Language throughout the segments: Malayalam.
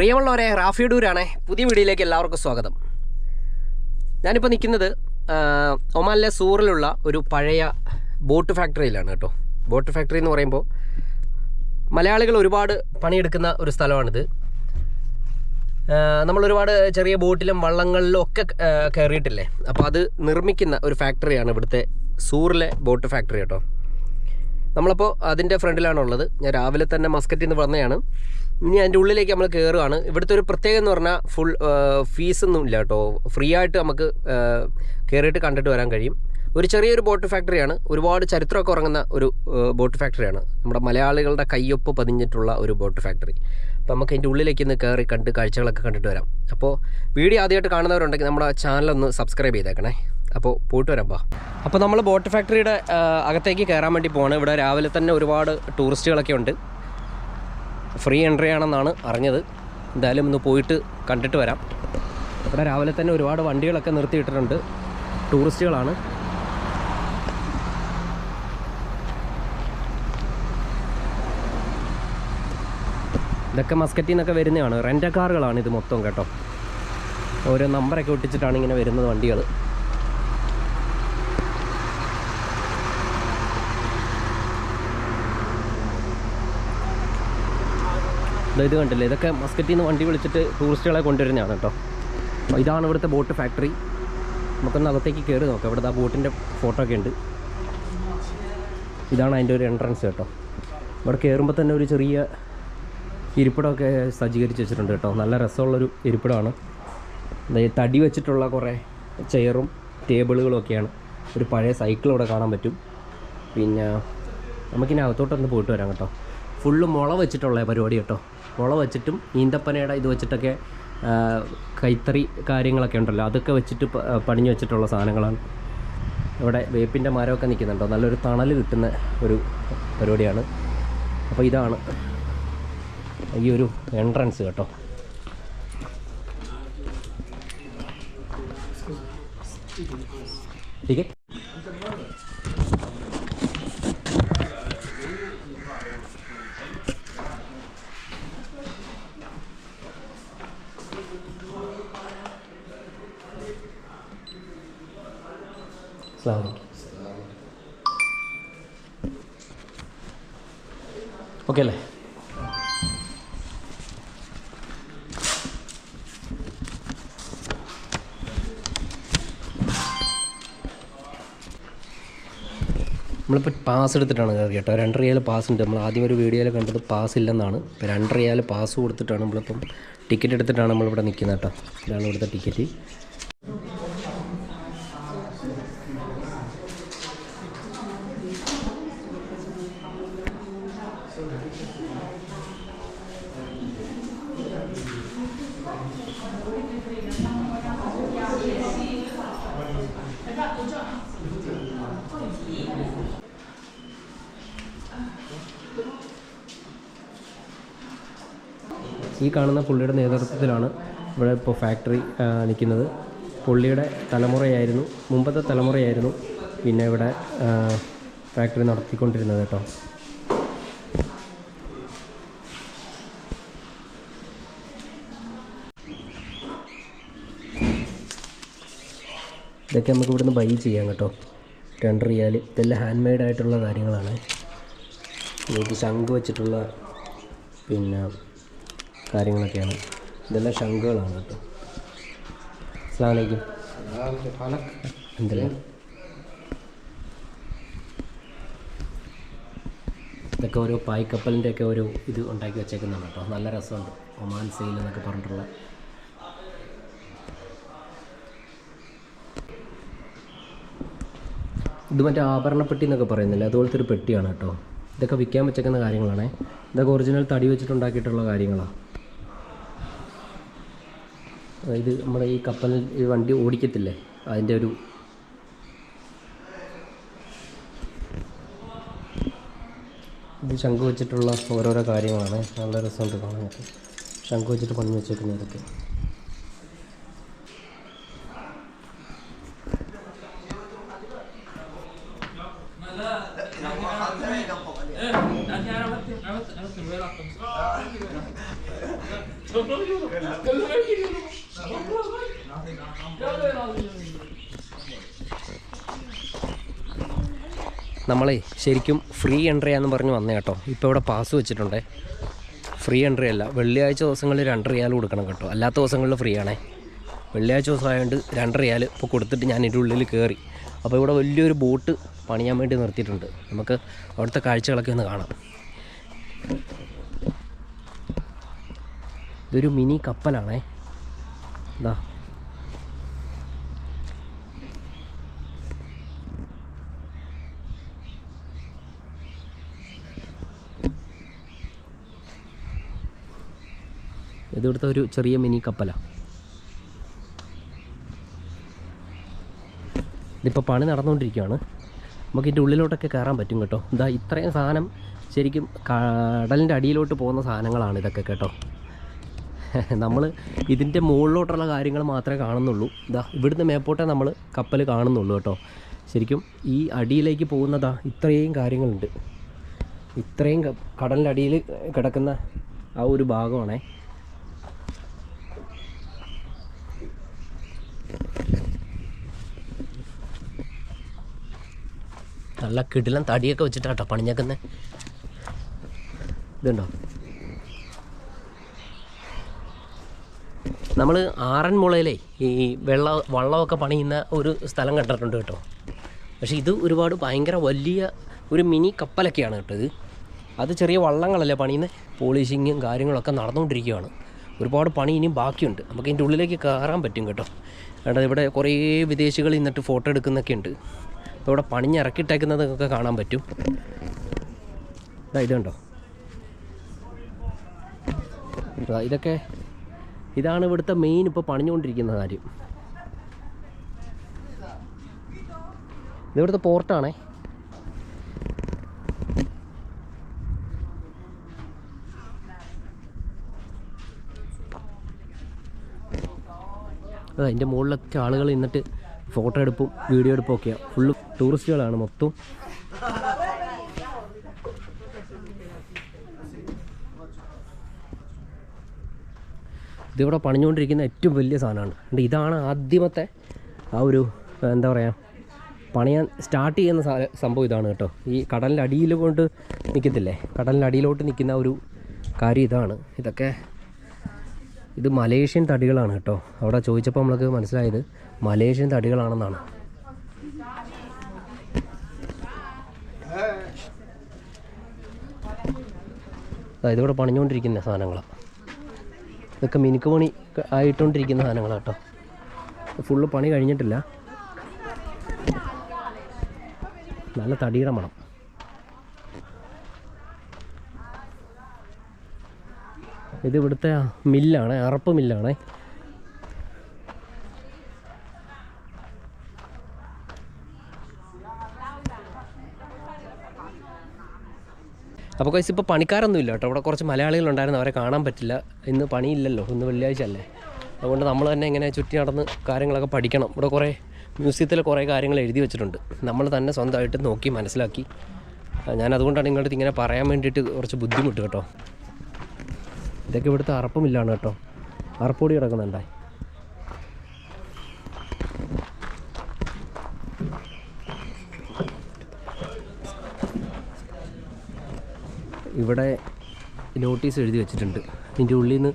പ്രിയമുള്ളവരെ റാഫി ഡൂരാണ് പുതിയ വീഡിയോയിലേക്ക് എല്ലാവർക്കും സ്വാഗതം. ഞാനിപ്പോൾ നിൽക്കുന്നത് ഒമാലിലെ സൂറിലുള്ള ഒരു പഴയ ബോട്ട് ഫാക്ടറിയിലാണ് കേട്ടോ. ബോട്ട് ഫാക്ടറി എന്ന് പറയുമ്പോൾ മലയാളികൾ ഒരുപാട് പണിയെടുക്കുന്ന ഒരു സ്ഥലമാണിത്. നമ്മളൊരുപാട് ചെറിയ ബോട്ടിലും വള്ളങ്ങളിലും ഒക്കെ കയറിയിട്ടില്ലേ? അപ്പോൾ അത് നിർമ്മിക്കുന്ന ഒരു ഫാക്ടറിയാണ് ഇവിടുത്തെ സൂറിലെ ബോട്ട് ഫാക്ടറി കേട്ടോ. നമ്മളപ്പോൾ അതിന്റെ ഫ്രണ്ടിലാണുള്ളത്. ഞാൻ രാവിലെ തന്നെ മസ്കറ്റിൽ നിന്ന് വന്നതാണ്. ഇനി അതിന്റെ ഉള്ളിലേക്ക് നമ്മൾ കയറുകയാണ് ഇവിടുത്തെ ഒരു പ്രത്യേകത എന്ന് പറഞ്ഞാൽ ഫുൾ ഫീസൊന്നും ഇല്ല കേട്ടോ. ഫ്രീ ആയിട്ട് നമുക്ക് കയറിയിട്ട് കണ്ടിട്ട് വരാൻ കഴിയും. ഒരു ചെറിയൊരു ബോട്ട് ഫാക്ടറിയാണ് ഒരുപാട് ചരിത്രമൊക്കെ ഉറങ്ങുന്ന ഒരു ബോട്ട് ഫാക്ടറിയാണ് നമ്മുടെ മലയാളികളുടെ കയ്യൊപ്പ് പതിഞ്ഞിട്ടുള്ള ഒരു ബോട്ട് ഫാക്ടറി അപ്പോൾ നമുക്ക് അതിന്റെ ഉള്ളിലേക്ക് ഇന്ന് കയറി കണ്ട് കാഴ്ചകളൊക്കെ കണ്ടിട്ട് വരാം. അപ്പോൾ വീഡിയോ ആദ്യമായിട്ട് കാണുന്നവരുണ്ടെങ്കിൽ നമ്മുടെ ചാനലൊന്ന് സബ്സ്ക്രൈബ് ചെയ്തേക്കണേ. അപ്പോൾ പോയിട്ട് വരാം അപ്പോൾ നമ്മൾ ബോട്ട് ഫാക്ടറിയുടെ അകത്തേക്ക് കയറാൻ വേണ്ടി പോവാണ്. ഇവിടെ രാവിലെ തന്നെ ഒരുപാട് ടൂറിസ്റ്റുകളൊക്കെ ഉണ്ട്. ഫ്രീ എൻട്രി ആണെന്നാണ് അറിഞ്ഞത്. എന്തായാലും ഒന്ന് പോയിട്ട് കണ്ടിട്ട് വരാം. ഇവിടെ രാവിലെ തന്നെ ഒരുപാട് വണ്ടികളൊക്കെ നിർത്തിയിട്ടിട്ടുണ്ട്. ടൂറിസ്റ്റുകളാണ്. ഇതൊക്കെ മസ്കറ്റിൽ നിന്നൊക്കെ വരുന്നതാണ്. റെന്റ കാറുകളാണ് ഇത് മൊത്തം കേട്ടോ. ഓരോ നമ്പറൊക്കെ ഒട്ടിച്ചിട്ടാണ് ഇങ്ങനെ വരുന്നത് വണ്ടികൾ ഇത് കണ്ടില്ലേ? ഇതൊക്കെ മസ്കറ്റിൽ നിന്ന് വണ്ടി വിളിച്ചിട്ട് ടൂറിസ്റ്റുകളെ കൊണ്ടുവരുന്നതാണ് കേട്ടോ. ഇതാണ് ഇവിടുത്തെ ബോട്ട് ഫാക്ടറി. നമുക്കൊന്ന് അകത്തേക്ക് കയറി നോക്കാം. ഇവിടെ ആ ബോട്ടിന്റെ ഫോട്ടോ ഒക്കെ ഉണ്ട്. ഇതാണ് അതിന്റെ ഒരു എൻട്രൻസ് കേട്ടോ. ഇവിടെ കയറുമ്പോൾ തന്നെ ഒരു ചെറിയ ഇരിപ്പിടമൊക്കെ സജ്ജീകരിച്ച് വെച്ചിട്ടുണ്ട് കേട്ടോ. നല്ല രസമുള്ളൊരു ഇരിപ്പിടമാണ്. തടി വെച്ചിട്ടുള്ള കുറേ ചെയറും ടേബിളുകളും ഒക്കെയാണ്. ഒരു പഴയ സൈക്കിൾ ഇവിടെ കാണാൻ പറ്റും. പിന്നെ നമുക്കിനി അകത്തോട്ടൊന്ന് പോയിട്ട് വരാം കേട്ടോ. ഫുള്ള് മുള വെച്ചിട്ടുള്ള പരിപാടി കേട്ടോ. മുള വെച്ചിട്ടും ഈന്തപ്പനയുടെ ഇത് വെച്ചിട്ടൊക്കെ കൈത്തറി കാര്യങ്ങളൊക്കെ ഉണ്ടല്ലോ. അതൊക്കെ വെച്ചിട്ട് പണിഞ്ഞു വെച്ചിട്ടുള്ള സാധനങ്ങളാണ്. ഇവിടെ വേപ്പിന്റെ മരമൊക്കെ നിൽക്കുന്നുണ്ടോ. നല്ലൊരു തണൽ കിട്ടുന്ന ഒരു പരിപാടിയാണ്. അപ്പോൾ ഇതാണ് ഈ ഒരു എൻട്രൻസ് കേട്ടോ. ठीक അസ്സാം ഓക്കെ അല്ലേ നമ്മളിപ്പോൾ പാസ് എടുത്തിട്ടാണ് കയറി കേട്ടോ. രണ്ട് റിയാൽ പാസ് ഉണ്ട്. നമ്മൾ ആദ്യം ഒരു വീഡിയോയിൽ കണ്ടത് പാസ് ഇല്ലെന്നാണ്. ഇപ്പോൾ രണ്ട് റിയാൽ പാസ് കൊടുത്തിട്ടാണ് നമ്മളിപ്പം ടിക്കറ്റ് എടുത്തിട്ടാണ് നമ്മളിവിടെ നിൽക്കുന്നത് കേട്ടോ. ഇതാണ് ഇവിടുത്തെ ടിക്കറ്റ് ഈ കാണുന്ന പുള്ളിയുടെ നേതൃത്വത്തിലാണ് ഇവിടെ ഇപ്പോൾ ഫാക്ടറി നിൽക്കുന്നത്. പുള്ളിയുടെ തലമുറയായിരുന്നു മുമ്പത്തെ തലമുറയായിരുന്നു പിന്നെ ഇവിടെ ഫാക്ടറി നടത്തിക്കൊണ്ടിരുന്നത് കേട്ടോ. ഇതൊക്കെ നമുക്ക് ഇവിടുന്ന് ബൈ ചെയ്യാം കേട്ടോ. രണ്ട് റിയാൽ ഇതെല്ലാം ഹാൻഡ് മെയ്ഡ് ആയിട്ടുള്ള കാര്യങ്ങളാണ്. ഇത് ശംഖ് വെച്ചിട്ടുള്ള പിന്നെ കാര്യങ്ങളൊക്കെയാണ്. ഇതെല്ലാം ശംഖുകളാണ് കേട്ടോ. അസ്സാം വലൈക്കും എന്തെല്ലാം? ഇതൊക്കെ ഓരോ പായ്ക്കപ്പലിന്റെ ഒക്കെ ഒരു ഇത് ഉണ്ടാക്കി വെച്ചേക്കുന്നതാണ് കേട്ടോ. നല്ല രസമുണ്ട്. ഒമാൻ സെയിൽ എന്നൊക്കെ പറഞ്ഞിട്ടുള്ള. ഇത് മറ്റേ ആഭരണപ്പെട്ടി എന്നൊക്കെ പറയുന്നില്ല? അതുപോലത്തെ ഒരു പെട്ടിയാണ് കേട്ടോ. ഇതൊക്കെ വിൽക്കാൻ വെച്ചേക്കുന്ന കാര്യങ്ങളാണേ. ഇതൊക്കെ ഒറിജിനൽ തടി വെച്ചിട്ടുണ്ടാക്കിയിട്ടുള്ള കാര്യങ്ങളാണ് ഇത് നമ്മുടെ ഈ കപ്പലിൽ ഈ വണ്ടി ഓടിക്കത്തില്ലേ? അതിന്റെ ഒരു ഇത് ശംഖ് വെച്ചിട്ടുള്ള ഓരോരോ കാര്യങ്ങളാണ്. നല്ല രസമുണ്ട് കാണാനൊക്കെ ശംഖ് വെച്ചിട്ട് പണി വെച്ചേക്കുന്നത് ഇതൊക്കെ. നമ്മളെ ശരിക്കും ഫ്രീ എൻട്രി ആണെന്ന് പറഞ്ഞ് വന്നേ കേട്ടോ. ഇപ്പോൾ ഇവിടെ പാസ് വെച്ചിട്ടുണ്ടേ. ഫ്രീ എൻട്രി അല്ല. വെള്ളിയാഴ്ച ദിവസങ്ങളിൽ രണ്ട് റിയാൽ കൊടുക്കണം കേട്ടോ. അല്ലാത്ത ദിവസങ്ങളിൽ ഫ്രീ ആണേ. വെള്ളിയാഴ്ച ദിവസം ആയതുകൊണ്ട് രണ്ട് റിയാൽ ഇപ്പോൾ കൊടുത്തിട്ട് ഞാൻ ഇതിന്റെ ഉള്ളിൽ കയറി അപ്പോൾ ഇവിടെ വലിയൊരു ബോട്ട് പണിയാൻ വേണ്ടി നിർത്തിയിട്ടുണ്ട്. നമുക്ക് അവിടുത്തെ കാഴ്ചകളൊക്കെ ഒന്ന് കാണാം. ഇതൊരു മിനി കപ്പലാണേ. ഇതാ ഇത് ഇവിടുത്തെ ഒരു ചെറിയ മിനി കപ്പലാണ് ഇതിപ്പോൾ പണി നടന്നുകൊണ്ടിരിക്കുകയാണ് നമുക്ക് ഇതിന്റെ ഉള്ളിലോട്ടൊക്കെ കയറാൻ പറ്റും കേട്ടോ. ഇതാ ഇത്രയും സാധനം ശരിക്കും കടലിന്റെ അടിയിലോട്ട് പോകുന്ന സാധനങ്ങളാണ് ഇതൊക്കെ കേട്ടോ. നമ്മൾ ഇതിന്റെ മുകളിലോട്ടുള്ള കാര്യങ്ങൾ മാത്രമേ കാണുന്നുള്ളൂ. ഇതാ ഇവിടുന്ന് മേപ്പോട്ടേ നമ്മൾ കപ്പൽ കാണുന്നുള്ളൂ കേട്ടോ. ശരിക്കും ഈ അടിയിലേക്ക് പോകുന്നതാ ഇത്രയും കാര്യങ്ങളുണ്ട്. ഇത്രയും കടലിന്റെ അടിയിൽ കിടക്കുന്ന ആ ഒരു ഭാഗമാണേ. നല്ല കിടിലം തടിയൊക്കെ വെച്ചിട്ടാട്ടോ പണിഞ്ഞേക്കുന്നത് ഇതുണ്ടോ? നമ്മൾ ആറന്മുളയിലെ ഈ വെള്ള വള്ളമൊക്കെ പണിയുന്ന ഒരു സ്ഥലം കണ്ടിട്ടുണ്ട് കേട്ടോ. പക്ഷെ ഇത് ഒരുപാട് ഭയങ്കര വലിയ ഒരു മിനി കപ്പലൊക്കെയാണ് കേട്ടോ ഇത്. അത് ചെറിയ വള്ളങ്ങളല്ലേ പണിയുന്ന? പോളിഷിങ്ങും കാര്യങ്ങളൊക്കെ നടന്നുകൊണ്ടിരിക്കുകയാണ്. ഒരുപാട് പണി ഇനിയും ബാക്കിയുണ്ട്. നമുക്ക് ഇതിന്റെ ഉള്ളിലേക്ക് കയറാൻ പറ്റും കേട്ടോ. വേണ്ടത് ഇവിടെ കുറേ വിദേശികൾ ഇന്നിട്ട് ഫോട്ടോ എടുക്കുന്നൊക്കെ ഉണ്ട്. അപ്പോൾ ഇവിടെ പണിഞ്ഞിറക്കിയിട്ടേക്കുന്നതൊക്കെ കാണാൻ പറ്റും. ഇതാ ഇതുണ്ടോ ഇതാ ഇതൊക്കെ ഇതാണ് ഇവിടുത്തെ മെയിൻ ഇപ്പോൾ പണിഞ്ഞുകൊണ്ടിരിക്കുന്ന കാര്യം. ഇതിവിടുത്തെ പോർട്ടാണേ അതാ അതിന്റെ മുകളിലൊക്കെ ആളുകൾ നിന്നിട്ട് ഫോട്ടോ എടുപ്പും വീഡിയോ എടുപ്പും ഒക്കെയാണ് ഫുള്ള് ടൂറിസ്റ്റുകളാണ് മൊത്തം. ഇതിവിടെ പണിഞ്ഞുകൊണ്ടിരിക്കുന്ന ഏറ്റവും വലിയ സാധനമാണ്. അതുകൊണ്ട് ഇതാണ് ആദ്യമത്തെ ആ ഒരു എന്താ പറയുക പണിയാൻ സ്റ്റാർട്ട് ചെയ്യുന്ന സംഭവം ഇതാണ് കേട്ടോ. ഈ കടലിന്റെ അടിയിൽ കൊണ്ട് നിൽക്കത്തില്ലേ കടലിന്റെ അടിയിലോട്ട് നിൽക്കുന്ന ഒരു കാര്യം ഇതാണ്. ഇതൊക്കെ ഇത് മലേഷ്യൻ തടികളാണ് കേട്ടോ. അവിടെ ചോദിച്ചപ്പോൾ നമ്മൾക്ക് മനസ്സിലായത് മലേഷ്യൻ തടികളാണെന്നാണ്. അതായത് ഇവിടെ പണിഞ്ഞുകൊണ്ടിരിക്കുന്ന സാധനങ്ങളാണ് ഇതൊക്കെ മിനുക്ക് പണി ആയിട്ടുകൊണ്ടിരിക്കുന്ന സാധനങ്ങളാണ് കേട്ടോ. ഫുള്ള് പണി കഴിഞ്ഞിട്ടില്ല. നല്ല തടിയുടെ മണം. ഇത് ഇവിടുത്തെ മില്ലാണ് അറപ്പ് മില്ലാണേ. അപ്പോൾ കൈസ് ഇപ്പോൾ പണിക്കാരൊന്നും ഇല്ല കേട്ടോ. ഇവിടെ കുറച്ച് മലയാളികളുണ്ടായിരുന്നു അവരെ കാണാൻ പറ്റില്ല. ഇന്ന് പണിയില്ലല്ലോ ഇന്ന് വെള്ളിയാഴ്ച അല്ലേ? അതുകൊണ്ട് നമ്മൾ തന്നെ ഇങ്ങനെ ചുറ്റി നടന്ന് കാര്യങ്ങളൊക്കെ പഠിക്കണം. ഇവിടെ കുറേ മ്യൂസിയത്തിൽ കുറേ കാര്യങ്ങൾ എഴുതി വെച്ചിട്ടുണ്ട്. നമ്മൾ തന്നെ സ്വന്തമായിട്ട് നോക്കി മനസ്സിലാക്കി. ഞാൻ അതുകൊണ്ടാണ് നിങ്ങളുടെ ഇങ്ങനെ പറയാൻ വേണ്ടിയിട്ട് കുറച്ച് ബുദ്ധിമുട്ട് കേട്ടോ. ഇതൊക്കെ ഇവിടുത്തെ അറപ്പമില്ലാണ് കേട്ടോ. അറപ്പൊടി കിടക്കുന്നുണ്ടായി ഇവിടെ നോട്ടീസ് എഴുതി വെച്ചിട്ടുണ്ട്. ഇതിന്റെ ഉള്ളിൽ നിന്ന്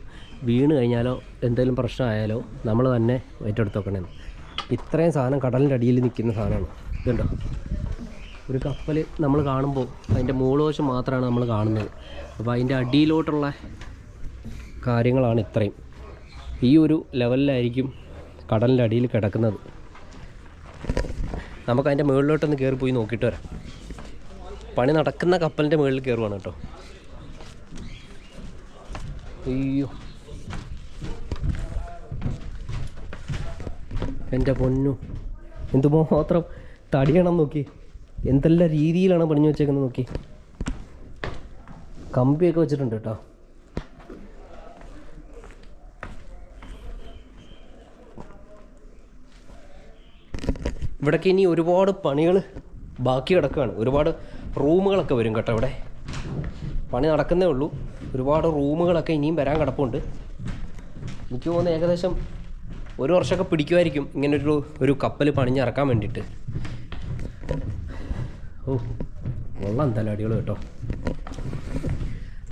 വീണ് കഴിഞ്ഞാലോ എന്തെങ്കിലും പ്രശ്നമായാലോ നമ്മൾ തന്നെ ഏറ്റെടുത്ത് വെക്കണമെന്ന് ഇത്രയും സാധനം കടലിന്റെ അടിയിൽ നിൽക്കുന്ന സാധനമാണ്. ഇതുണ്ടോ? ഒരു കപ്പൽ നമ്മൾ കാണുമ്പോൾ അതിന്റെ മൂളവശം മാത്രമാണ് നമ്മൾ കാണുന്നത്. അപ്പോൾ അതിന്റെ അടിയിലോട്ടുള്ള കാര്യങ്ങളാണ് ഇത്രയും. ഈ ഒരു ലെവലിലായിരിക്കും കടലിന്റെ അടിയിൽ കിടക്കുന്നത്. നമുക്ക് അതിന്റെ മുകളിലോട്ടൊന്ന് കയറി പോയി നോക്കിയിട്ട് വരാം. പണി നടക്കുന്ന കപ്പലിന്റെ മുകളിൽ കയറുവാണ് കേട്ടോ. അയ്യോ. എന്റെ പൊന്നു. എന്തുമാത്രം തടിയണം നോക്കി. എന്തെല്ലാം രീതിയിലാണ് പണിഞ്ഞു വെച്ചേക്കുന്നത് നോക്കി. കമ്പിയൊക്കെ വെച്ചിട്ടുണ്ട് കേട്ടോ. ഇവിടേക്ക് ഇനി ഒരുപാട് പണികൾ ബാക്കി കിടക്കുകയാണ് ഒരുപാട് റൂമുകളൊക്കെ വരും കേട്ടോ ഇവിടെ. പണി നടക്കുന്നേ ഉള്ളൂ. ഒരുപാട് റൂമുകളൊക്കെ ഇനിയും വരാൻ കിടപ്പുണ്ട്. എനിക്ക് തോന്നുന്നു ഏകദേശം ഒരു വർഷമൊക്കെ പിടിക്കുമായിരിക്കും ഇങ്ങനൊരു ഒരു കപ്പൽ പണിഞ്ഞിറക്കാൻ വേണ്ടിയിട്ട്. ഓ വെള്ളം എന്തായാലും അടികൾ കേട്ടോ.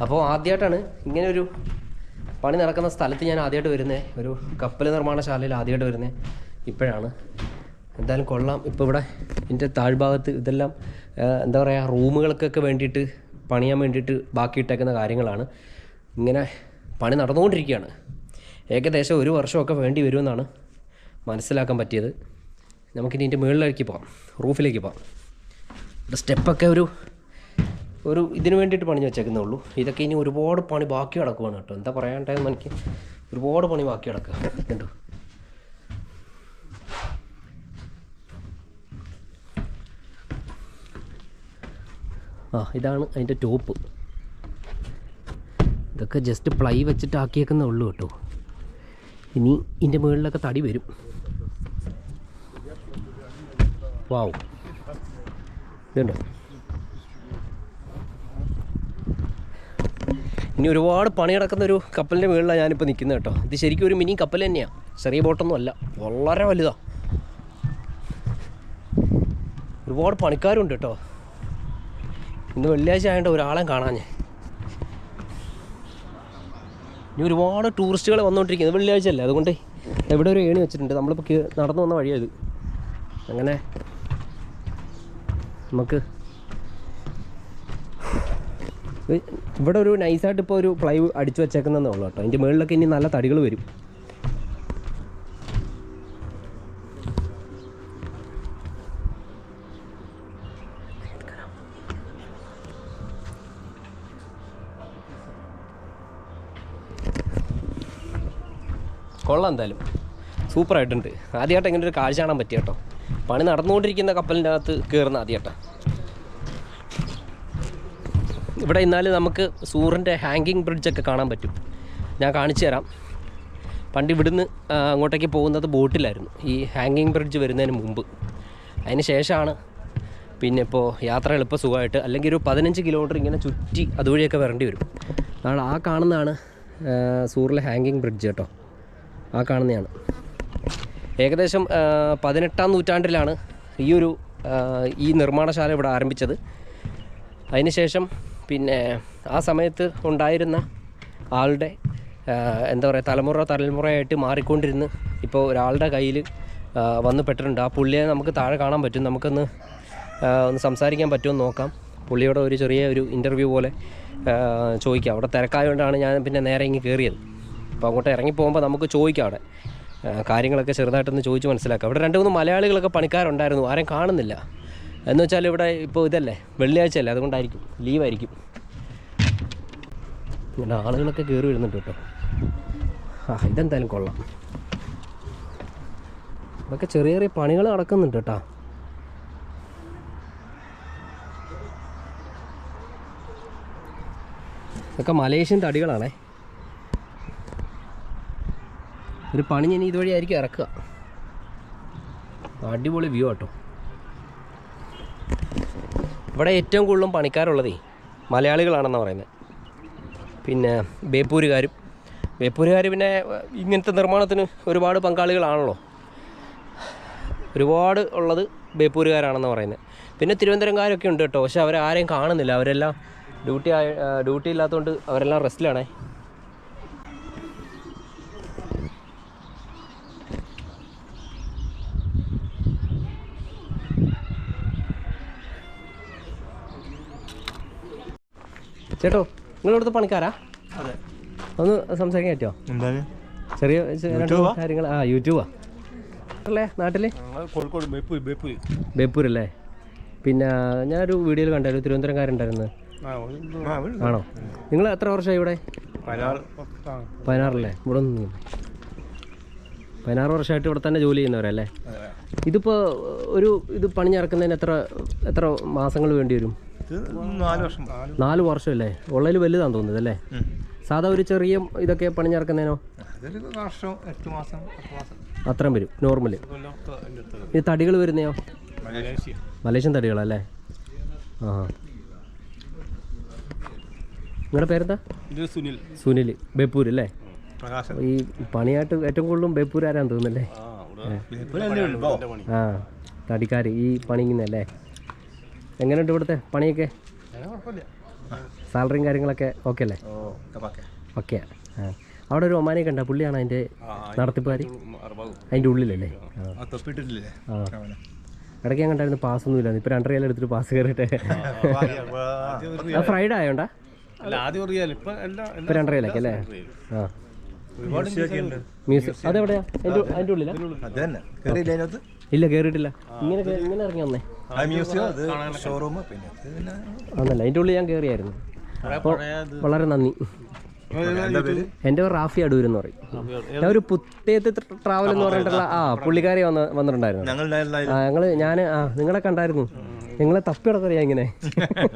അപ്പോൾ ആദ്യമായിട്ടാണ് ഇങ്ങനൊരു പണി നടക്കുന്ന സ്ഥലത്ത് ഞാൻ ആദ്യമായിട്ട് വരുന്നത്. ഒരു കപ്പൽ നിർമ്മാണശാലയിൽ ആദ്യമായിട്ട് വരുന്നത്. ഇപ്പോഴാണ്. എന്തായാലും കൊള്ളാം. ഇപ്പോൾ ഇവിടെ ഇതിന്റെ താഴ്ഭാഗത്ത് ഇതെല്ലാം എന്താ പറയുക റൂമുകൾക്കൊക്കെ വേണ്ടിയിട്ട് പണിയാൻ വേണ്ടിയിട്ട് ബാക്കിയിട്ടേക്കുന്ന കാര്യങ്ങളാണ്. ഇങ്ങനെ പണി നടന്നുകൊണ്ടിരിക്കുകയാണ്. ഏകദേശം ഒരു വർഷമൊക്കെ വേണ്ടി വരുമെന്നാണ് മനസ്സിലാക്കാൻ പറ്റിയത്. നമുക്കിനി ഇതിന്റെ മുകളിലേക്ക് പോകാം. റൂഫിലേക്ക് പോകാം. ഇവിടെ സ്റ്റെപ്പൊക്കെ ഒരു ഒരു ഇതിന് വേണ്ടിയിട്ട് പണി വെച്ചേക്കുന്നേ ഉള്ളൂ. ഇതൊക്കെ ഇനി ഒരുപാട് പണി ബാക്കി കിടക്കുവാണ് കേട്ടോ. എന്താ പറയാണ്ടായെന്ന് എനിക്ക് ഒരുപാട് പണി ബാക്കി കിടക്കുക കണ്ടു? ആ ഇതാണ് അതിന്റെ ടോപ്പ്. ഇതൊക്കെ ജസ്റ്റ് പ്ലൈ വെച്ചിട്ട് ആക്കിയേക്കുന്നേ ഉള്ളൂ കേട്ടോ. ഇനി ഇതിന്റെ മുകളിലൊക്കെ തടി വരും. വാവ്. ഇതുണ്ടോ? ഇനി ഒരുപാട് പണി നടക്കുന്ന ഒരു കപ്പലിന്റെ മുകളിലാണ് ഞാനിപ്പോൾ നിൽക്കുന്നത് കേട്ടോ. ഇത് ശരിക്കും ഒരു മിനി കപ്പൽ തന്നെയാണ് ചെറിയ ബോട്ടൊന്നും അല്ല. വളരെ വലുതാണ് ഒരുപാട് പണിക്കാരുണ്ട് കേട്ടോ. ഇന്ന് വെള്ളിയാഴ്ച ആയതുകൊണ്ട് ഒരാളെ കാണാൻ ഞാൻ ഇനി ഒരുപാട് ടൂറിസ്റ്റുകൾ വന്നുകൊണ്ടിരിക്കുന്നത് വെള്ളിയാഴ്ച അല്ലേ അതുകൊണ്ട് എവിടെ ഒരു ഏണി വെച്ചിട്ടുണ്ട്. നമ്മളിപ്പോൾ നടന്നു വന്ന വഴിയത് അങ്ങനെ നമുക്ക് ഇവിടെ ഒരു നൈസായിട്ട് ഇപ്പോൾ ഒരു പ്ലൈ അടിച്ചു വെച്ചേക്കുന്നതേ ഉള്ളൂ കേട്ടോ. അതിന്റെ മുകളിലൊക്കെ ഇനി നല്ല തടികൾ വരും. കൊള്ളാം എന്തായാലും. സൂപ്പറായിട്ടുണ്ട്. ആദ്യമായിട്ട് ഇങ്ങനെ ഒരു കാഴ്ച കാണാൻ പറ്റിയ കേട്ടോ. പണി നടന്നുകൊണ്ടിരിക്കുന്ന കപ്പലിന്റെ അകത്ത് കയറുന്ന ആദ്യമായിട്ടാണ് ഇവിടെ ഇന്നാലും നമുക്ക് സൂറിന്റെ ഹാങ്കിങ് ബ്രിഡ്ജൊക്കെ കാണാൻ പറ്റും. ഞാൻ കാണിച്ചു തരാം. പണ്ട് ഇവിടുന്ന് അങ്ങോട്ടേക്ക് പോകുന്നത് ബോട്ടിലായിരുന്നു. ഈ ഹാങ്കിങ് ബ്രിഡ്ജ് വരുന്നതിന് മുമ്പ്. അതിന് ശേഷമാണ് പിന്നെ ഇപ്പോൾ യാത്ര എളുപ്പ സുഖമായിട്ട് അല്ലെങ്കിൽ ഒരു പതിനഞ്ച് കിലോമീറ്റർ ഇങ്ങനെ ചുറ്റി അതുവഴിയൊക്കെ വരേണ്ടി വരും. അതാണ് ആ കാണുന്നതാണ് സൂറിലെ ഹാങ്കിങ് ബ്രിഡ്ജ് കേട്ടോ. ആ കാണുന്നതാണ്. ഏകദേശം പതിനെട്ടാം നൂറ്റാണ്ടിലാണ് ഈ ഒരു ഈ നിർമ്മാണശാല ഇവിടെ ആരംഭിച്ചത്. അതിനുശേഷം പിന്നെ ആ സമയത്ത് ഉണ്ടായിരുന്ന ആളുടെ എന്താ പറയുക തലമുറ തലമുറയായിട്ട് മാറിക്കൊണ്ടിരുന്ന് ഇപ്പോൾ ഒരാളുടെ കയ്യിൽ വന്ന് പെട്ടിട്ടുണ്ട്. ആ പുള്ളിയെ നമുക്ക് താഴെ കാണാൻ പറ്റും. നമുക്കൊന്ന് ഒന്ന് സംസാരിക്കാൻ പറ്റുമോ നോക്കാം. പുള്ളിയോട് ഒരു ചെറിയ ഒരു ഇന്റർവ്യൂ പോലെ ചോദിക്കാം. അവിടെ തിരക്കായതുകൊണ്ടാണ് ഞാൻ പിന്നെ നേരെ ഇങ്ങ് കയറിയത്. അപ്പോൾ അങ്ങോട്ട് ഇറങ്ങി പോകുമ്പോൾ നമുക്ക് ചോദിക്കാം അവിടെ. കാര്യങ്ങളൊക്കെ ചെറുതായിട്ടൊന്ന് ചോദിച്ച് മനസ്സിലാക്കാം. ഇവിടെ രണ്ട് മൂന്ന് മലയാളികളൊക്കെ പണിക്കാരുണ്ടായിരുന്നു ആരും കാണുന്നില്ല. എന്ന് വെച്ചാൽ ഇവിടെ ഇപ്പോൾ ഇതല്ലേ വെള്ളിയാഴ്ച അല്ലേ അതുകൊണ്ടായിരിക്കും ലീവായിരിക്കും. ഇങ്ങനെ ആളുകളൊക്കെ കയറി വരുന്നുണ്ട് കേട്ടോ. ആ ഇതെന്തായാലും കൊള്ളാം. ഇതൊക്കെ ചെറിയ ചെറിയ പണികൾ നടക്കുന്നുണ്ട് കേട്ടോ. ഇതൊക്കെ മലേഷ്യൻ തടികളാണേ. ഒരു പണി ഞാൻ ഇതുവഴി ആയിരിക്കും ഇറക്കുക. അടിപൊളി വ്യൂ ആട്ടോ. ഇവിടെ ഏറ്റവും കൂടുതലും പണിക്കാരുള്ളതേ മലയാളികളാണെന്ന് പറയുന്നത് പിന്നെ ബേപ്പൂരുകാരും. ബേപ്പൂരുകാർ പിന്നെ ഇങ്ങനത്തെ നിർമ്മാണത്തിന് ഒരുപാട് പങ്കാളികളാണല്ലോ. ഒരുപാട് ഉള്ളത് ബേപ്പൂരുകാരാണെന്ന് പറയുന്നത് പിന്നെ തിരുവനന്തപുരംകാരൊക്കെ ഉണ്ട് കേട്ടോ. പക്ഷെ അവരാരെയും കാണുന്നില്ല. അവരെല്ലാം ഡ്യൂട്ടി ആയ ഡ്യൂട്ടി ഇല്ലാത്തതുകൊണ്ട് അവരെല്ലാം റെസ്റ്റിലാണേ ചേട്ടോ നിങ്ങളിവിടുത്തെ പണിക്കാരാ? അതെ. ഒന്ന് സംസാരിക്കാൻ പറ്റുമോ ചെറിയ രണ്ട് കാര്യങ്ങൾ ആ യൂട്യൂബാ. അല്ലേ നാട്ടിൽ? കോഴിക്കോട് ബേപ്പൂര് ബേപ്പൂർ അല്ലേ പിന്നെ ഞാനൊരു വീഡിയോയിൽ കണ്ടായിരുന്നു തിരുവനന്തപുരംകാരുണ്ടായിരുന്നു. ആണോ? നിങ്ങൾ എത്ര വർഷമായി ഇവിടെ? പതിനാറല്ലേ? ഇവിടെ ഒന്ന് പതിനാറ് വർഷമായിട്ട് ഇവിടെ തന്നെ ജോലി ചെയ്യുന്നവരല്ലേ ഇതിപ്പോൾ ഒരു ഇത് പണിഞ്ഞിറക്കുന്നതിന് എത്ര എത്ര മാസങ്ങൾ വേണ്ടി വരും? നാല് വർഷം. നാല് വർഷമല്ലേ? ഉള്ളതിൽ വലുതാന്ന് തോന്നുന്നത് അല്ലേ സാധാ ഒരു ചെറിയ ഇതൊക്കെ പണിഞ്ഞിറക്കുന്നതിനോ? അത്രയും വരും അടുത്ത് ഇത് തടികൾ വരുന്നയോ? മലേഷ്യ. മലേഷ്യൻ തടികളല്ലേ? ആ നിങ്ങളുടെ പേരെന്താ? സുനിൽ. സുനിൽ ബേപ്പൂർ അല്ലേ? ഈ പണിയായിട്ട് ഏറ്റവും കൂടുതലും ബേപ്പൂർ ആരാന്ന് തോന്നുന്നല്ലേ ആ തടിക്കാർ ഈ പണിക്കുന്നല്ലേ എങ്ങനെയുണ്ട് ഇവിടുത്തെ പണിയൊക്കെ? സാലറിയും കാര്യങ്ങളൊക്കെ ഓക്കെ അല്ലേ? ഓ ഓക്കെ അവിടെ ഒരു ഒമാനെ കണ്ട പുള്ളിയാണ് അതിന്റെ നടത്തിപ്പുകാരി അതിന്റെ അതിന്റെ ഉള്ളിലല്ലേ? ആ. ഇടയ്ക്ക് ഞാൻ കണ്ടായിരുന്നു പാസ് ഒന്നും ഇല്ലായിരുന്നു. ഇപ്പൊ രണ്ട് റിയാൽ എടുത്തിട്ട് പാസ് കയറിട്ടെ ഫ്രൈഡേ ഫ്രൈഡ് ആയോണ്ടാ? ഇപ്പൊ അല്ലേ? ആ അതെവിടെയാ? അതിന്റെ അതിന്റെ ഇല്ല കേറിയിട്ടില്ല. ഇങ്ങനെ ഇങ്ങനെ ഇറങ്ങി വന്നേ. ആ മ്യൂസിയം അത് ഷോറൂം പിന്നെ അതിന്റെ ഉള്ളിൽ ഞാൻ കേറിയായിരുന്നു. അപ്പോൾ വളരെ നന്ദി. എന്റെ പേര്? എന്റെ പേര് റാഫി അടൂർ എന്ന് പറയും. ഞാൻ ഒരു പുത്തേത്ത് ട്രാവൽ എന്ന് പറഞ്ഞിട്ടുള്ള ആ പുള്ളിക്കാരി വന്ന് വന്നിട്ടുണ്ടായിരുന്നു. ഞങ്ങൾ ഞാൻ ആ നിങ്ങളെ കണ്ടായിരുന്നു. നിങ്ങളെ തപ്പി നടക്കറിയാ ഇങ്ങനെ.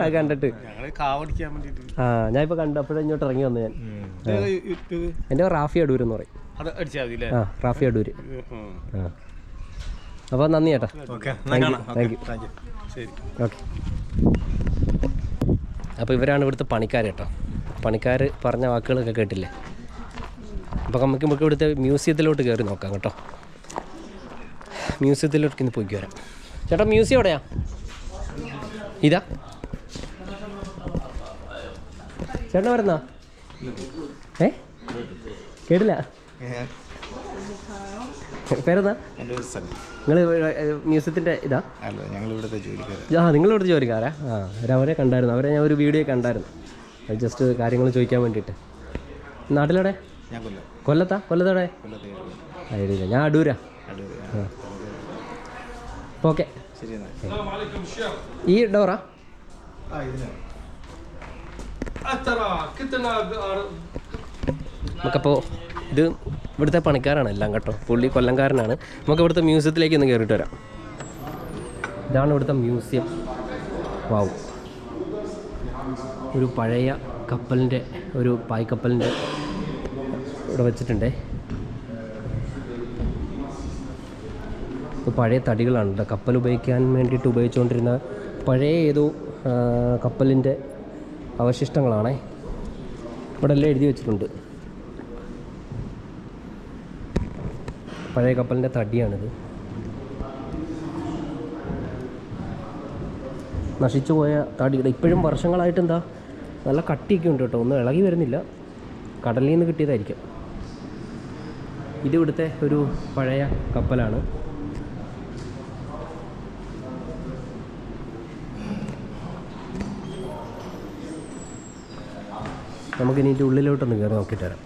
അത് കണ്ടിട്ട്. ഞങ്ങൾ കാവടിക്കാൻ വേണ്ടിട്ട്. ആ ഞാൻ ഇപ്പൊ കണ്ടു. അപ്പോഴും ഇങ്ങോട്ട് ഇറങ്ങി വന്നു ഞാൻ. എന്റെ എന്റെ പേര് റാഫി അടൂർ എന്ന് പറയും. ആ റാഫി അടൂർ ആ. അപ്പോൾ നന്ദി ചേട്ടാ. Okay thank you thank you. ശരി. ഓക്കെ. അപ്പോൾ ഇവരാണ് ഇവിടുത്തെ പണിക്കാർ കേട്ടോ. പണിക്കാർ പറഞ്ഞ വാക്കുകളൊക്കെ കേട്ടില്ലേ? അപ്പോൾ നമുക്ക് നമുക്ക് ഇവിടുത്തെ മ്യൂസിയത്തിലോട്ട് കയറി നോക്കാം കേട്ടോ. മ്യൂസിയത്തിലോട്ട് ഇന്ന് പോയി വരാം ചേട്ടാ മ്യൂസിയം എവിടെയാ? ഇതാ. ചേട്ടൻ വരുന്ന? ഏ? കേട്ടില്ല. പേരെന്താ? നിങ്ങൾ മ്യൂസിയത്തിന്റെ ഇതാ? അല്ല ഞങ്ങൾ ഇവിടുത്തെ ജോലിക്കാരാ. ആ നിങ്ങളിവിടുത്തെ ജോലിക്കാരാ? ആ അവരെ കണ്ടായിരുന്നു. അവരെ ഞാൻ ഒരു വീഡിയോ കണ്ടായിരുന്നു. അത് ജസ്റ്റ് കാര്യങ്ങൾ ചോദിക്കാൻ വേണ്ടിയിട്ട്. നാട്ടിലെവിടെ? ഞാൻ കൊല്ലം. കൊല്ലത്താ? കൊല്ലത്തോടെ? കൊല്ലത്തെ അറിയില്ല ഞാൻ അടൂരാ. ഓക്കെ. ഈ ഡോറാ? ഇതിനാ. നമുക്കപ്പോൾ ഇത് ഇവിടുത്തെ പണിക്കാരാണ് എല്ലാം കേട്ടോ. പുള്ളി കൊല്ലംകാരനാണ്. നമുക്ക് ഇവിടുത്തെ മ്യൂസിയത്തിലേക്ക് ഒന്ന് കയറിയിട്ട് വരാം. ഇതാണ് ഇവിടുത്തെ മ്യൂസിയം. വാവ് ഒരു പഴയ കപ്പലിന്റെ ഒരു പായ്ക്കപ്പലിന്റെ ഇവിടെ വെച്ചിട്ടുണ്ടേ. പഴയ തടികളാണ് കേട്ടോ കപ്പൽ ഉപയോഗിക്കാൻ വേണ്ടിയിട്ട് ഉപയോഗിച്ചുകൊണ്ടിരുന്ന പഴയ ഏതോ കപ്പലിന്റെ അവശിഷ്ടങ്ങളാണേ. ഇവിടെ എല്ലാം എഴുതി വെച്ചിട്ടുണ്ട്. പഴയ കപ്പലിന്റെ തടിയാണിത്. നശിച്ചു പോയ തടിയുടെ ഇപ്പോഴും വർഷങ്ങളായിട്ട് എന്താ നല്ല കട്ടിയൊക്കെ ഉണ്ട് കേട്ടോ. ഒന്നും ഇളകി വരുന്നില്ല. കടലിൽ നിന്ന് കിട്ടിയതായിരിക്കും. ഇത് ഇവിടുത്തെ ഒരു പഴയ കപ്പലാണ്. നമുക്കിനി ഉള്ളിലോട്ടൊന്ന് കയറി നോക്കിയിട്ട് വരാം.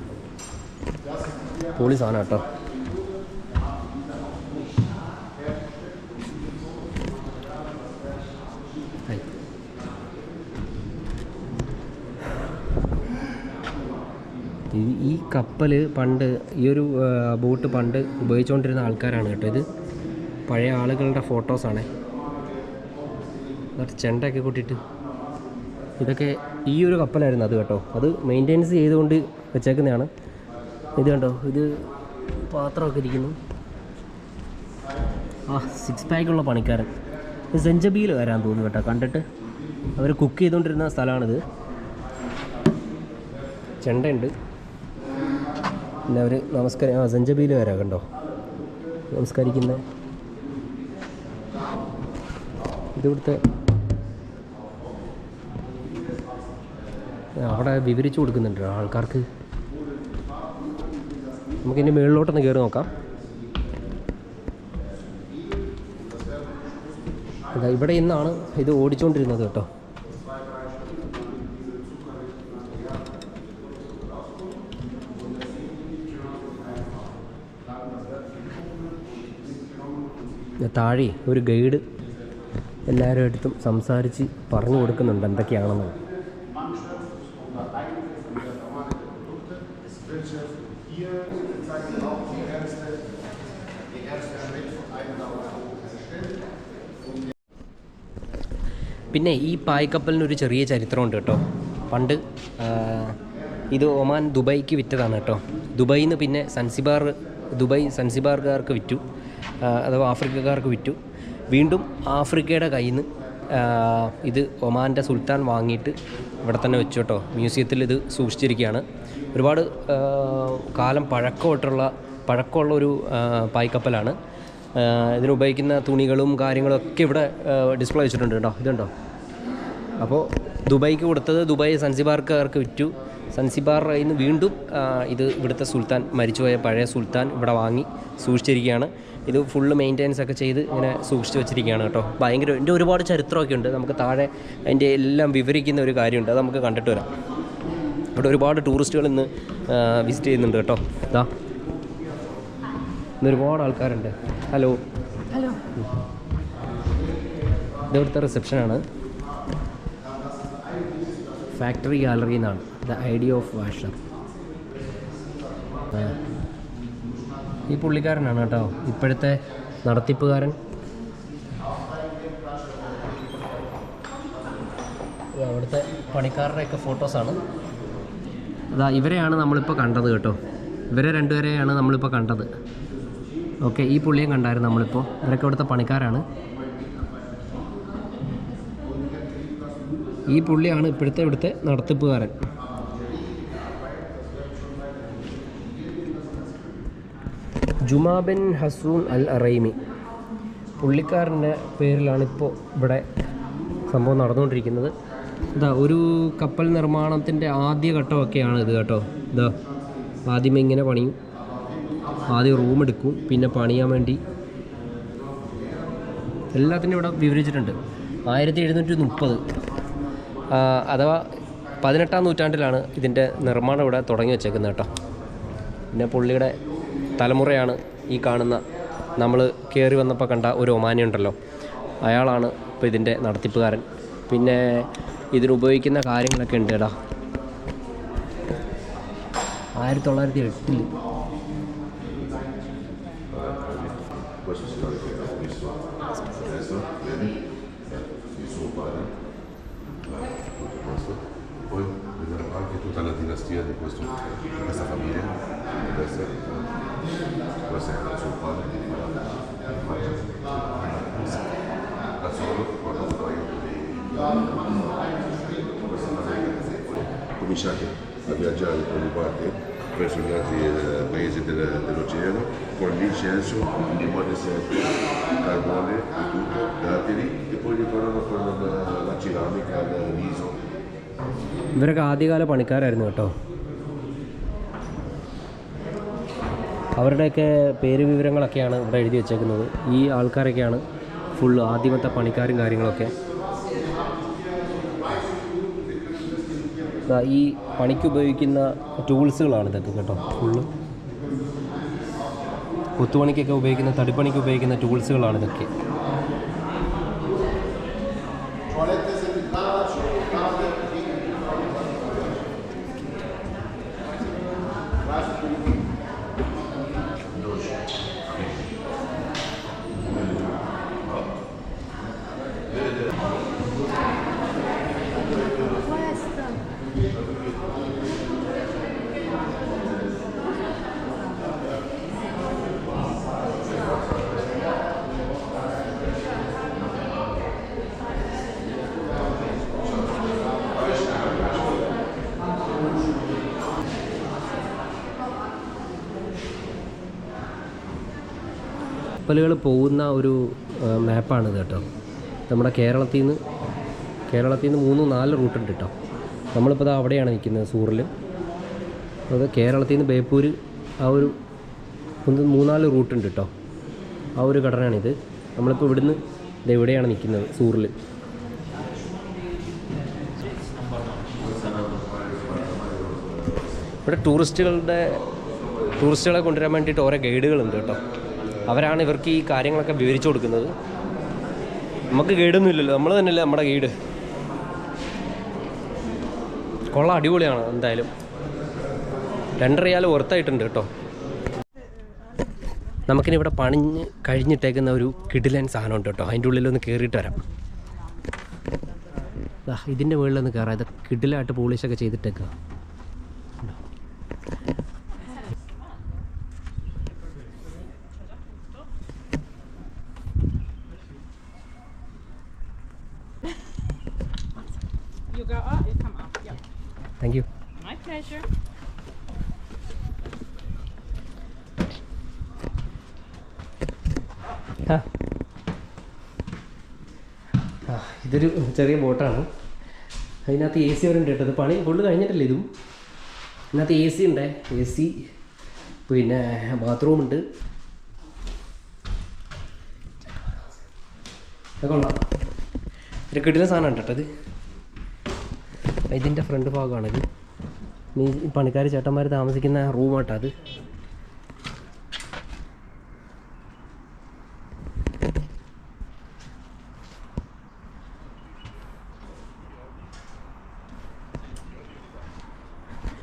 പൊളി സാധനം കേട്ടോ. ഈ കപ്പൽ പണ്ട് ഈ ഒരു ബോട്ട് പണ്ട് ഉപയോഗിച്ചുകൊണ്ടിരുന്ന ആൾക്കാരാണ് കേട്ടോ ഇത്. പഴയ ആളുകളുടെ ഫോട്ടോസാണ് എന്നിട്ട് ചെണ്ടയൊക്കെ കൂട്ടിയിട്ട്. ഇതൊക്കെ ഈ ഒരു കപ്പലായിരുന്നു അത് കേട്ടോ. അത് മെയിന്റെനൻസ് ചെയ്തുകൊണ്ട് വെച്ചേക്കുന്നതാണ്. ഇത് കണ്ടോ? ഇത് പാത്രമൊക്കെ ഇരിക്കുന്നു. ആ സിക്സ് പാക്കുള്ള പണിക്കാരൻ. സെഞ്ചബിയിൽ വരാൻ തോന്നുന്നു കേട്ടോ. കണ്ടിട്ട് അവർ കുക്ക് ചെയ്തുകൊണ്ടിരുന്ന സ്ഥലമാണിത്. ചെണ്ടയുണ്ട്. അവർ നമസ്കാരം. ആ സെഞ്ചബിയിൽ വരാം കണ്ടോ? നമസ്കരിക്കുന്ന. ഇതിവിടുത്തെ അവിടെ വിവരിച്ചു കൊടുക്കുന്നുണ്ട് ആൾക്കാർക്ക്. നമുക്കിനി മുകളിലോട്ടൊന്ന് കയറി നോക്കാം. അതാ ഇവിടെ ഇന്നാണ് ഇത് ഓടിച്ചുകൊണ്ടിരുന്നത് കേട്ടോ. താഴെ ഒരു ഗൈഡ് എല്ലാവരും അടുത്തും സംസാരിച്ച് പറഞ്ഞു കൊടുക്കുന്നുണ്ട് എന്തൊക്കെയാണെന്ന്. പിന്നെ ഈ പായ്ക്കപ്പലിന് ഒരു ചെറിയ ചരിത്രമുണ്ട് കേട്ടോ. പണ്ട് ഇത് ഒമാൻ ദുബൈക്ക് വിറ്റതാണ് കേട്ടോ. ദുബൈയിൽ നിന്ന് പിന്നെ സൻസിബാർ ദുബൈ സൻസിബാർകാർക്ക് വിറ്റു. അഥവാ ആഫ്രിക്കക്കാർക്ക് വിറ്റു. വീണ്ടും ആഫ്രിക്കയുടെ കയ്യിൽ നിന്ന് ഇത് ഒമാന്റെ സുൽത്താൻ വാങ്ങിയിട്ട് ഇവിടെ തന്നെ വെച്ചു കേട്ടോ. മ്യൂസിയത്തിൽ ഇത് സൂക്ഷിച്ചിരിക്കുകയാണ്. ഒരുപാട് കാലം പഴക്കമായിട്ടുള്ള പഴക്കമുള്ള ഒരു പായ്ക്കപ്പലാണ്. ഇതിനുപയോഗിക്കുന്ന തുണികളും കാര്യങ്ങളും ഒക്കെ ഇവിടെ ഡിസ്പ്ലേ വെച്ചിട്ടുണ്ട് കേട്ടോ. ഇതുണ്ടോ? അപ്പോൾ ദുബായിക്ക് കൊടുത്തത് ദുബായ് സൻസിബാർക്കാർക്ക് വിറ്റു. സൻസിബാർ ഇന്ന് വീണ്ടും ഇത് ഇവിടുത്തെ സുൽത്താൻ മരിച്ചുപോയ പഴയ സുൽത്താൻ ഇവിടെ വാങ്ങി സൂക്ഷിച്ചിരിക്കുകയാണ്. ഇത് ഫുള്ള് മെയിന്റെനൻസ് ഒക്കെ ചെയ്ത് ഇങ്ങനെ സൂക്ഷിച്ച് വെച്ചിരിക്കുകയാണ് കേട്ടോ. ഭയങ്കര എന്റെ ഒരുപാട് ചരിത്രമൊക്കെ ഉണ്ട്. നമുക്ക് താഴെ അതിന്റെ എല്ലാം വിവരിക്കുന്ന ഒരു കാര്യമുണ്ട്. അത് നമുക്ക് കണ്ടിട്ട് വരാം. ഇവിടെ ഒരുപാട് ടൂറിസ്റ്റുകൾ ഇന്ന് വിസിറ്റ് ചെയ്യുന്നുണ്ട് കേട്ടോ. ഇതാ ഇന്ന് ഒരുപാട് ആൾക്കാരുണ്ട്. ഹലോ ഹലോ ഇത് ഇവിടുത്തെ റിസപ്ഷനാണ് ഫാക്ടറി ഗാലറി എന്നാണ്. ദ ഐഡിയ ഓഫ് വാഷർ ഈ പുള്ളിക്കാരനാണ് കേട്ടോ. ഇപ്പോഴത്തെ നടത്തിപ്പുകാരൻ. അവിടുത്തെ പണിക്കാരുടെയൊക്കെ ഫോട്ടോസാണ് അതാ ഇവരെയാണ് നമ്മളിപ്പോൾ കണ്ടത് കേട്ടോ. ഇവരെ രണ്ടുപേരെയാണ് നമ്മളിപ്പോൾ കണ്ടത്. ഓക്കെ ഈ പുള്ളിയും കണ്ടായിരുന്നു നമ്മളിപ്പോൾ ഇവരൊക്കെ ഇവിടുത്തെ പണിക്കാരാണ്. ഈ പുള്ളിയാണ് ഇപ്പോഴത്തെ ഇവിടുത്തെ നടത്തിപ്പുകാരൻ. ജുമാബിൻ ഹസൂൻ അൽ അറൈമി. പുള്ളിക്കാരന്റെ പേരിലാണ് ഇപ്പോൾ ഇവിടെ സംഭവം നടന്നുകൊണ്ടിരിക്കുന്നത്. ഇതാ ഒരു കപ്പൽ നിർമ്മാണത്തിന്റെ ആദ്യ ഘട്ടമൊക്കെയാണ് ഇത് കേട്ടോ. ഇതാ ആദ്യം ഇങ്ങനെ പണിയും. ആദ്യം റൂം എടുക്കും പിന്നെ പണിയാൻ വേണ്ടി. എല്ലാത്തിനും ഇവിടെ വിവരിച്ചിട്ടുണ്ട്. ആയിരത്തി എഴുന്നൂറ്റി മുപ്പത് അഥവാ പതിനെട്ടാം നൂറ്റാണ്ടിലാണ് ഇതിന്റെ നിർമ്മാണം ഇവിടെ തുടങ്ങി വെച്ചേക്കുന്നത് കേട്ടോ. പിന്നെ പുള്ളിയുടെ തലമുറയാണ് ഈ കാണുന്ന നമ്മൾ കയറി വന്നപ്പോൾ കണ്ട ഒരു ഒമാനി ഉണ്ടല്ലോ. അയാളാണ് ഇപ്പോൾ ഇതിന്റെ നടത്തിപ്പുകാരൻ. പിന്നെ ഇതിനുപയോഗിക്കുന്ന കാര്യങ്ങളൊക്കെ ഉണ്ട് എടാ. ആയിരത്തി തൊള്ളായിരത്തി എട്ടിൽ questo tutta la dinastia di, questo, di questa famiglia, a destra. Questo è il suo padre, da solo, quando poi cominciate a viaggiare ogni parte verso gli altri eh, paesi del- dell'oceano con l'incenso, i buoni sempre, carbone e tutto, datteri e poi ritornano con la, la ceramica, il riso. ഇവരൊക്കെ ആദ്യകാല പണിക്കാരായിരുന്നു കേട്ടോ. അവരുടെയൊക്കെ പേര് വിവരങ്ങളൊക്കെയാണ് ഇവിടെ എഴുതി വെച്ചേക്കുന്നത്. ഈ ആൾക്കാരൊക്കെയാണ് ഫുള്ള് ആദ്യമത്തെ പണിക്കാരും കാര്യങ്ങളൊക്കെ. ഈ പണിക്ക് ഉപയോഗിക്കുന്ന ടൂൾസുകളാണ് ഇതൊക്കെ കേട്ടോ ഫുള്ള് കൊത്തുപണിക്കൊക്കെ ഉപയോഗിക്കുന്ന തടിപ്പണിക്ക് ഉപയോഗിക്കുന്ന ടൂൾസുകളാണ് ഇതൊക്കെ. കപ്പലുകൾ പോകുന്ന ഒരു മാപ്പാണ് മാപ്പാണിത് കേട്ടോ. നമ്മുടെ കേരളത്തിൽ നിന്ന് കേരളത്തിൽ നിന്ന് മൂന്ന് നാല് റൂട്ട് ഉണ്ട് കേട്ടോ. നമ്മളിപ്പോൾ അത് അവിടെയാണ് നിൽക്കുന്നത് സൂറിൽ അത് കേരളത്തിൽ നിന്ന് ബേപ്പൂർ ആ ഒരു മൂന്നാൽ റൂട്ട് ഉണ്ട് കേട്ടോ. ആ ഒരു ഘടനയാണിത്. നമ്മളിപ്പോൾ ഇവിടുന്ന് ഇത് എവിടെയാണ് നിൽക്കുന്നത് സൂറിൽ ഇവിടെ ടൂറിസ്റ്റുകളുടെ ടൂറിസ്റ്റുകളെ കൊണ്ടുവരാൻ വേണ്ടിയിട്ട് ഓരോ ഗൈഡുകളുണ്ട് കേട്ടോ. അവരാണ് ഇവർക്ക് ഈ കാര്യങ്ങളൊക്കെ വിവരിച്ചു കൊടുക്കുന്നത്. നമുക്ക് ഗൈഡൊന്നും ഇല്ലല്ലോ നമ്മൾ തന്നെയല്ലേ നമ്മുടെ ഗൈഡ് കൊള്ള അടിപൊളിയാണ് എന്തായാലും. രണ്ടരയാൽ വർത്തായിട്ടുണ്ട് കേട്ടോ. നമുക്കിനി ഇവിടെ പണിഞ്ഞ് കഴിഞ്ഞിട്ടേക്കുന്ന ഒരു കിടിലൻ സാധനമുണ്ട് കേട്ടോ. അതിന്റെ ഉള്ളിലൊന്ന് കയറിയിട്ട് വരാം. ഇതിന്റെ മുകളിലൊന്ന് കയറാം ഇത് കിടിലായിട്ട് പോളിഷൊക്കെ ചെയ്തിട്ടേക്കുക picture? ഇതൊരു ചെറിയ ബോട്ടാണ്. അതിനകത്ത് എ സി അവരുണ്ട് കേട്ടത് പണി ഫുള്ള് കഴിഞ്ഞിട്ടില്ല ഇതും. അതിനകത്ത് എ സി ഉണ്ട്? എ സി പിന്നെ ബാത്റൂമുണ്ട് കൊള്ളാം. ഇത് കിട്ടുന്ന സാധനമാണ് കേട്ടത് ഇതിന്റെ ഫ്രണ്ട് ഭാഗമാണിത്. നീ പണിക്കാർ ചേട്ടന്മാർ താമസിക്കുന്ന റൂമാട്ടോ അത്.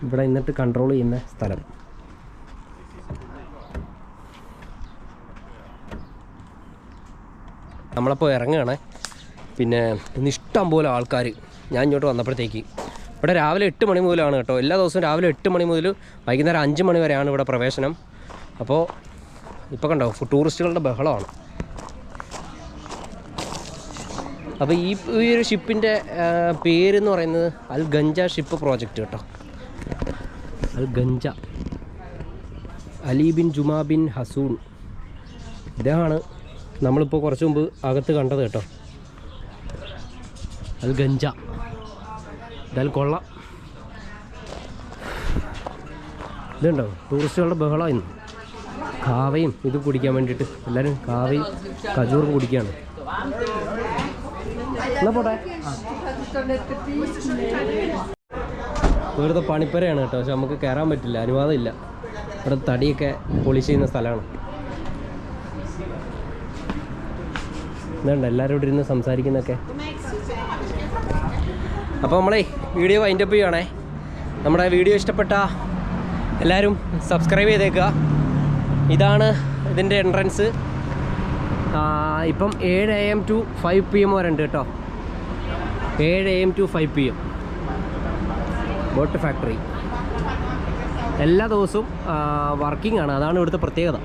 ഇവിടെ ഇന്നിട്ട് കൺട്രോൾ ചെയ്യുന്ന സ്ഥലം. നമ്മളപ്പോൾ ഇറങ്ങുകയാണ്. പിന്നെ ഇന്ന് ഇഷ്ടം പോലെ ആൾക്കാർ ഞാൻ ഇങ്ങോട്ട് വന്നപ്പോഴത്തേക്ക് ഇവിടെ രാവിലെ എട്ട് മണി മുതലാണ് കേട്ടോ. എല്ലാ ദിവസവും രാവിലെ എട്ട് മണി മുതൽ വൈകുന്നേരം അഞ്ച് മണി വരെയാണ് ഇവിടെ പ്രവേശനം. അപ്പോൾ ഇപ്പോൾ കണ്ടോ ടൂറിസ്റ്റുകളുടെ ബഹളമാണ്. അപ്പോൾ ഈ ഈ ഒരു ഷിപ്പിന്റെ പേരെന്ന് പറയുന്നത് അൽ ഗഞ്ച ഷിപ്പ് പ്രോജക്റ്റ് കേട്ടോ. Al Ghanja. Ali bin Juma bin Hasoon ഇദ്ദേഹമാണ് നമ്മളിപ്പോൾ കുറച്ച് മുമ്പ് അകത്ത് കണ്ടത് കേട്ടോ. അൽ ഗഞ്ച. ഇതായാലും കൊള്ളാം. ഇതുണ്ടോ? ടൂറിസ്റ്റുകളുടെ ബഹളം ഇന്ന്. കാവയും ഇത് കുടിക്കാൻ വേണ്ടിയിട്ട്. എല്ലാവരും കാവയും കജൂറും കുടിക്കുകയാണ്. എന്നാ പോട്ടെ? വെറുതെ പണിപ്പരയാണ് കേട്ടോ. പക്ഷെ നമുക്ക് കയറാൻ പറ്റില്ല. അനുവാദം ഇല്ല ഇവിടെ തടിയൊക്കെ പൊളിച്ച് ചെയ്യുന്ന സ്ഥലമാണ്. ഇതുണ്ട്? എല്ലാവരും ഇവിടെ ഇരുന്ന് സംസാരിക്കുന്നൊക്കെ അപ്പോൾ നമ്മളെ വീഡിയോ വൈൻഡപ്പ് ചെയ്യുകയാണേ നമ്മുടെ വീഡിയോ ഇഷ്ടപ്പെട്ട എല്ലാവരും സബ്സ്ക്രൈബ് ചെയ്തേക്കുക. ഇതാണ് ഇതിന്റെ എൻട്രൻസ് ഇപ്പം ഏഴ് A M two five P M വരെ ഉണ്ട് കേട്ടോ. ഏഴ് A M two five P M boat factory എല്ലാ ദിവസവും വർക്കിംഗ് ആണ്. അതാണ് ഇവിടുത്തെ പ്രത്യേകത.